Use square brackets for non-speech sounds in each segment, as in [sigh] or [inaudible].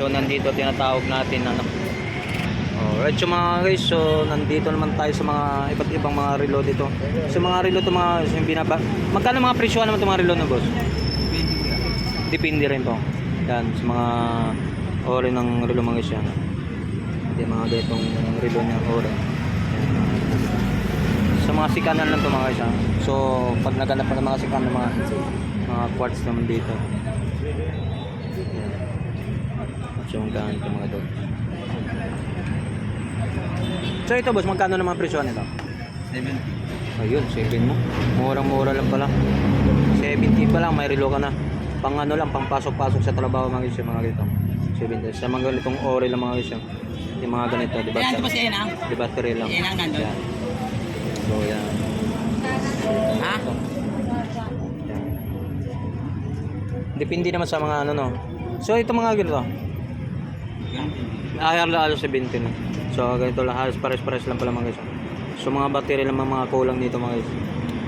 So nandito tinatawag natin ano. Alright, so mga guys, so nandito naman tayo sa mga iba't ibang mga relo dito. Sa mga relo to mga yung binaba. Magkano mga presyo naman itong mga relo na boss? Depende rin to. Yan, sa mga ore ng relo mga guys yan. Hindi mga ganitong relo niya ore. Sa mga sikanan lang to mga guys ha. So pag naganap pa ng mga sikanan mga mga quartz naman dito. So yung ganito mga to. So ito boss, magkano naman presyo nito? 70. Ayun, 7 mo. Murang-mura lang pala. 70 pa lang, may relo ka na. Pang ano lang, pang pasok-pasok sa trabaho mga isyo, mga ganito. 70. Sa mga ganitong ore lang mga isyo. Yung mga ganito, di ba? Ayan, ito ba si Enang? Di battery lang. Enang nandun? Yan. So, yan. Ha? Yan. Depende naman sa mga ano, no. So, ito mga ganito. Ah, halos 70 na. So, ganito lang. Halos pares-pares lang pala mga guys. So, mga battery lang mga kulang dito mga guys.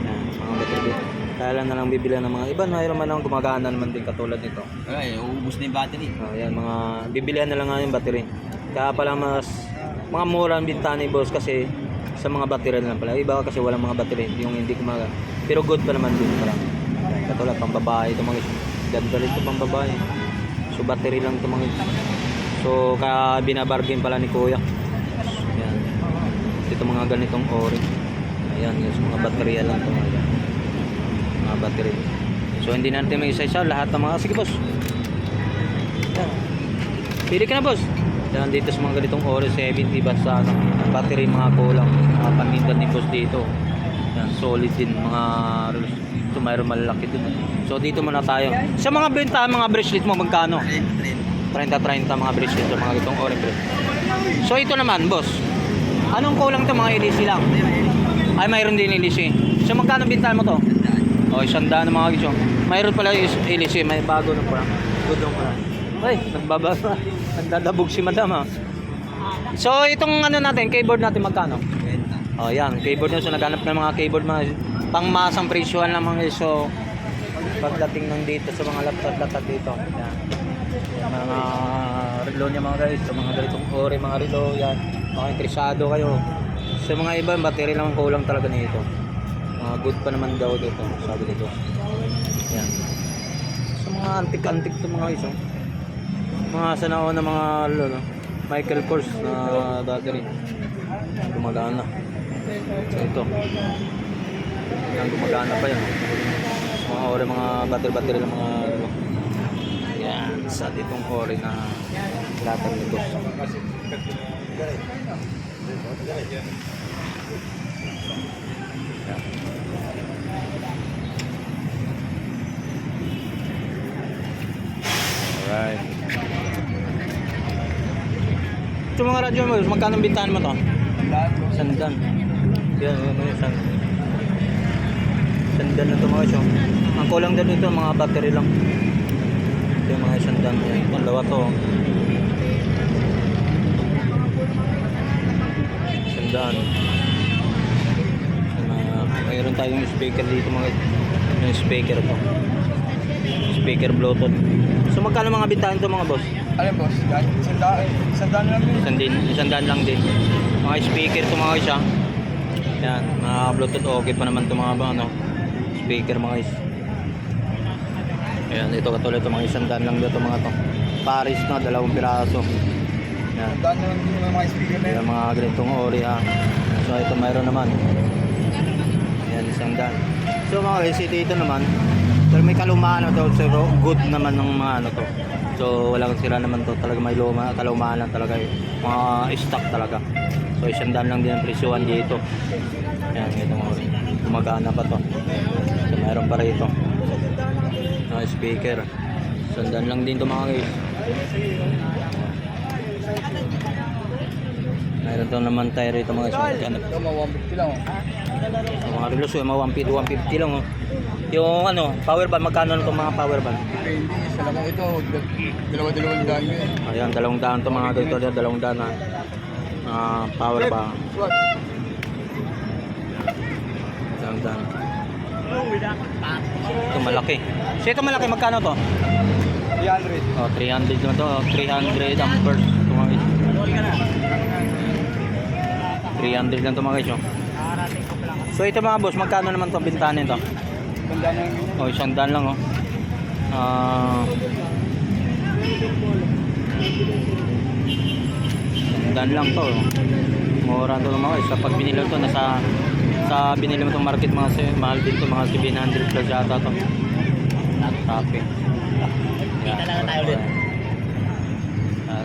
Yan, mga battery dito. Kaya lang na lang bibili ng mga iba. Mayroon man lang gumagana naman din katulad nito. Ay, uubos na yung battery. Oh, yan, mga bibilihan na lang nga yung battery. Kaya pala mas mga mura ang binta ni boss kasi sa mga battery na lang pala. Iba kasi walang mga battery, yung hindi kumaga. Pero good pa naman din pala. Katulad pang babae ito mga guys. Ganda rin ito pang babae. So battery lang ito mga guys. So kaya binabargain pala ni kuya. Yan. Ito mga ganitong ori. Ayan, yes, mga baterya lang ito mga yan. Mga battery. So hindi natin may isa-isa lahat ng mga sige boss. Yan. Pili ka na boss. Yan dito sa mga ganitong ori 70 basta ano, battery mga kulang. Mga panindan ni boss dito. Yan, solid din mga ito mayroon malalaki eh. So dito muna tayo. Sa mga benta, mga bracelet mo magkano? 30-30 mga bracelet so mga ganitong ori bracelet. So ito naman boss. Anong kulang to mga EDC lang? Ay mayroon din EDC. So magkano bintahan mo to? O, isang daan mga gisyo. Mayroon pala ilisi, may bago na pala. Gudong pala. Ay, nagbabasa. [laughs] Nagdadabog si madam ha. So, itong ano natin, keyboard natin magkano? O, yan. Keyboard na. So, naghanap ng mga keyboard mga pangmasang presyuhan lang mga iso. Pagdating ng dito sa mga laptop-laptop dito. Yan. Mga relo niya mga guys. Sa mga ganitong ore, mga relo. Yan. Mga interesado kayo. Sa mga iba, battery lang ang kulang talaga nito. Mga good pa naman daw dito, sabi dito. Yan. Sa mga antik-antik to mga iso. Mga sanao na mga ano, no? Michael Kors na battery. Gumagana. So ito. Yan, gumagana pa yan. Mga ore, mga battery-battery lang mga ano. Yan, sa ditong ore na latag nito. Alright. Ito mga radyo mo, magkano bintahan mo to? Sandan. Yan, ano yung san. Sandan na ito mga isyo. Ang kulang din dito, mga battery lang. Ito yung mga sandan. Yan, itong lawa to. oh. Sandan. Uh, mayroon tayong speaker dito mga yung speaker to. Speaker Bluetooth. So magkano mga bintahan to mga boss? Ano boss? Dahil isang daan, isang daan lang. Isang din, isang daan lang din. Mga speaker to mga isa. Yan, mga Bluetooth okay pa naman to mga ba, ano, speaker mga is. Ayan, ito katulad to mga isang daan lang dito mga to. Paris na, dalawang piraso. Yan. Isang daan lang din yung mga speaker na yun. Ayan, mga ganitong ori ha. So ito mayroon naman. Ayan, isang daan. So mga guys, ito, ito naman. Pero may kalumaan na to. So good naman ng mga ano to. So walang sira naman to. Talaga may luma, kalumaan lang talaga. eh. Mga stock talaga. So isang daan lang din ang presyuhan dito. Ayan, ito mga ori. Gumagana pa to. So mayroon pa rito. Mga speaker. Isang daan lang din to mga guys. Mayroon to naman tayo rito mga guys. Ito, mga 150 lang. oh. Yung mga relos, yung mga 150, 150 lang. Oh. Yung ano, power band, magkano na itong mga power band? Depende. Sa lamang ito, dalawa-dalawang daan yun. Ayan, dalawang daan to mga dito, dalawang daan na ah, power band. Daan. Ito malaki. So ito malaki, magkano to? 300. Oh, 300 naman to. Oh, 300 amperes. Ito mga guys. 300 lang to mga guys. Oh. So ito mga boss, magkano naman to bintana nito? Oh, isang daan lang oh. Ah. isang daan lang to. Mura to mga guys. Sa pag binili mo to nasa sa binili mo tong market mga si- mahal din to mga 700 plus yata to. Topic. Kita lang tayo ulit. Ah.